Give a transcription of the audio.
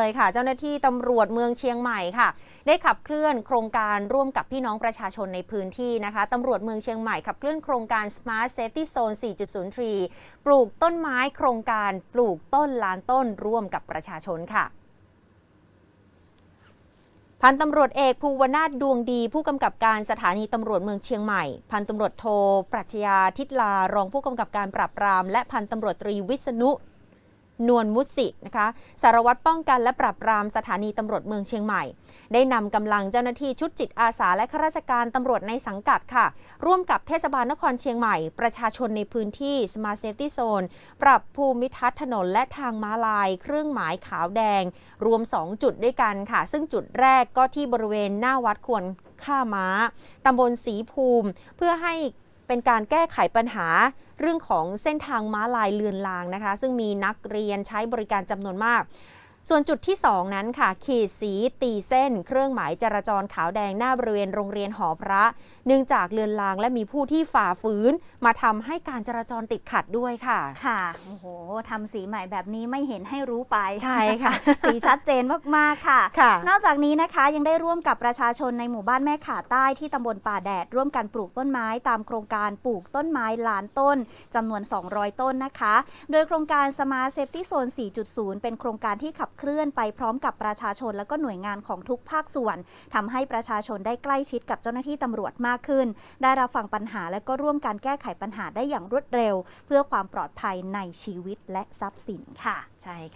เลยค่ะเจ้าหน้าที่ตำรวจเมืองเชียงใหม่ค่ะ ได้ขับเคลื่อนโครงการร่วมกับพี่น้องประชาชนในพื้นที่นะคะตำรวจเมืองเชียงใหม่ขับเคลื่อนโครงการ Smart Safety Zone 4.0 Tree ปลูกต้นไม้โครงการปลูกต้นล้านต้นร่วมกับประชาชนค่ะพันตำรวจเอกภูวนาถดวงดี ผู้กำกับการสถานีตำรวจเมืองเชียงใหม่ พันตำรวจโท ปรัชญาทิตลารองผู้กำกับการปราบปราม และพันตำรวจตรีวิษณุ นวลมุสินะคะสารวัตรป้องกันและปราบปรามสถานีตำรวจเมืองเชียงใหม่ ได้นำกำลังเจ้าหน้าที่ชุดจิตอาสาและข้าราชการตำรวจในสังกัดค่ะ ร่วมกับเทศบาลนครเชียงใหม่ ประชาชนในพื้นที่ Smart Safety Zone ปรับภูมิทัศน์ถนนและทางม้าลาย เครื่องหมายขาวแดง รวม 2 จุดด้วยกันค่ะ ซึ่งจุดแรกก็ที่บริเวณหน้าวัดควรค่าม้าตำบลศรีภูมิ เพื่อให้ เป็นการแก้ไขปัญหาเรื่องของเส้นทางม้าลายเลือนลางนะคะ ซึ่งมีนักเรียนใช้บริการจำนวนมาก ส่วนจุดที่ 2 นั้นค่ะ ขีดสีตีเส้น เครื่องหมายจราจรขาวแดงหน้าบริเวณโรงเรียนหอพระ เนื่องจากเลือนลางและมีผู้ที่ฝ่าฝืน มาทำให้การจราจรติดขัดด้วยค่ะ ค่ะ โอ้โหทำสีใหม่แบบนี้ไม่เห็นให้รู้ไป ใช่ค่ะ สีชัดเจนมากๆค่ะค่ะ นอกจากนี้นะคะยังได้ร่วมกับประชาชนในหมู่บ้านแม่ขาใต้ที่ตำบลป่าแดด ร่วมกันปลูกต้นไม้ตามโครงการปลูกต้นไม้ล้านต้นจำนวน 200 ต้นนะคะ โดยโครงการ Smart Safety Zone 4.0 เป็นโครงการที่ขับเคลื่อนไปพร้อมกับประชาชน และก็หน่วยงานของทุกภาคส่วนทำให้ประชาชนได้ใกล้ชิดกับเจ้าหน้าที่ตำรวจมากขึ้น ได้รับฟังปัญหาและก็ร่วมการแก้ไขปัญหาได้อย่างรวดเร็ว เพื่อความปลอดภัยในชีวิตและทรัพย์สินค่ะ ใช่